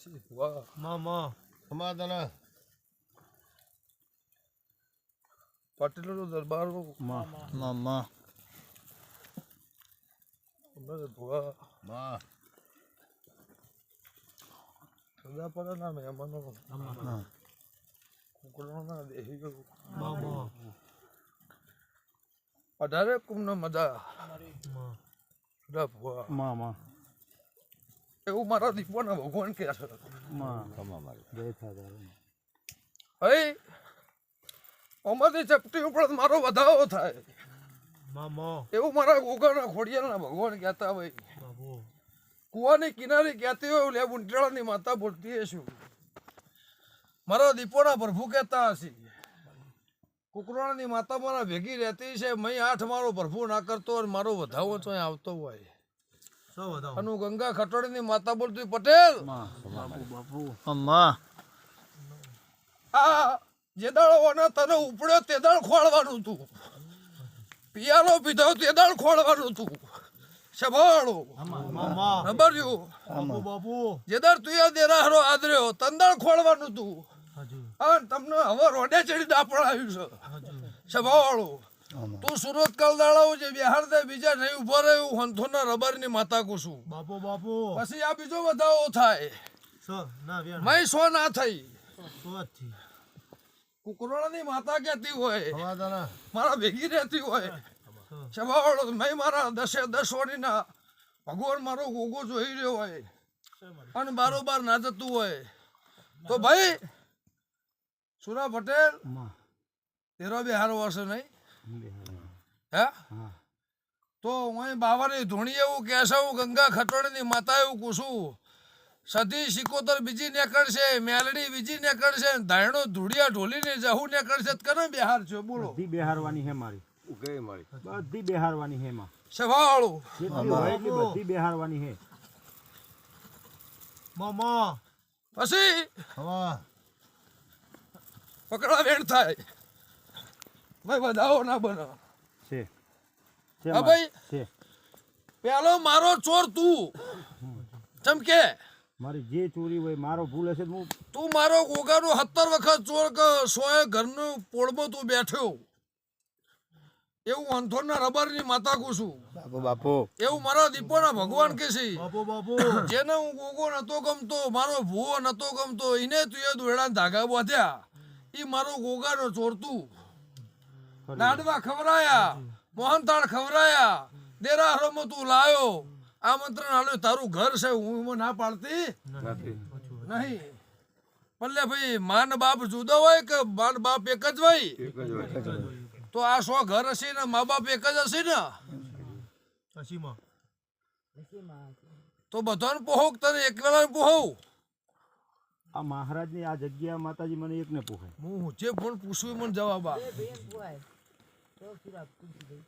પછી વાહ. માં માં. સમાધાન. પાટીલનો દરબારમાં માં માં. ભુવા સદા પર ના મહેમાનો. કુકડો ના દેહી ગયું માં માં. અઢારે કુંભનો મજા. માં. સદા ભુવા. માં માં. એવું મારા દીપોના ભગવાન કે છે. માં. હઈ અમારી ચપટી ઉપર મારો વધાવો થાય. માં માં. એવું મારા ગોગાના ખોડિયાના ભગવાન કહેતા હોય. બાબુ. કુવાની કિનારે કહેતી હોય લે બુંટેળાની માતા બોલતી હશું. મારા દીપોના પ્રભુ કહેતા હશે. કુકરાની માતા મારા ભેગી રહેતી છે મય આઠ મારો પ્રભુ ના કરતો અને મારો વધાવો તો આવતો હોય. અને ગંગા ખટોડી ની માતા બોલતી પટેલ. જે દાડો ઓના તને ઉપડ્યો તે દાડ ખોળવાનું તું. પિયાનો પીધો તે દાડ ખોળવાનું તું. સંભાળો. બાપુ દેરાહરો આદર્યો તંદાળ ખોળવાનું તું. અને તમને હવે રોડે ચડી દાપણ આવ્યું છે. સંભાળો. તું સુરત કલ દાડાઓ જે બિહાર દે બીજા નહીં ઊભો રહ્યું હંથોના રબરની માતા કુસું બાપુ બાપુ. પછી આ બીજો વધાવો થાય. સો મય સો ના થઈ. જ માતા કહેતી હોય. મારા ભેગી રહેતી હોય. સંભાળો મય મારા દસે દસ વડીના. ભગવાન મારો ગોગો જોઈ રહ્યો હોય. અને બારોબાર ના જતું હોય. તો ભાઈ સુરા પટેલ તેરો બિહાર હારો વર્ષ નહીં. હે? તો હું બાવાની ધૂણી એવું કેશવ ગંગા ખટોળીની માતા એવું કુશું સધી સિકોતર બીજી નીકળશે મેલડી બીજી નીકળશે ધાયણો ધૂળિયા ઢોલીને જહુ નીકળશે કરે બિહાર છો? બોલો. બધી બિહારવાની હે મારી. બધી બિહારવાની હે માં. સવાળું. બધી બિહારવાની હે. માં માં પછી? હા પકડા વેણ થાય. ભાઈ વધાવો ના બનો. છે. હા ભાઈ. છે. પેલો મારો ચોર તું. ચમકે મારી જે ચોરી હોય મારો ભૂલ હશે હું તું મારો ગોગાનો સત્તર વખત ચોર કે સોએ ઘરનું પોળમાં તું બેઠ્યો. એવું અંથોડના રબરની માતા કું છું. બાપો બાપો. એવું મારા દીપોના ભગવાન કે છે. બાપો બાપો. જેને હું ગોગો નતો ગમતો મારો ભૂવો નતો ગમતો એને તું એ દોડા ધાગા બાંધ્યા. ઈ મારો ગોગાનો ચોરતું લાડવા ખવરાયા મોહનતાળ ખવરાયા દેરાહરોમાં તું લાયો. આમંત્રણ આલ્યું તારું ઘર છે હું એમાં ના પાડતી નહીં. પલ્લે ભાઈ માન બાપ જુદો હોય કે માન બાપ એક જ હોય? તો આ સો ઘર હશે ને મા બાપ એક જ હશે ને? તો બધાને પોહોક તને એક વેલા પોહવ આ મહારાજની આ જગ્યા માતાજી મને એકને પૂછે હું જે પણ પૂછવું એ મને જવાબ આપ. કેવું ખીર આપતું છું ભાઈ?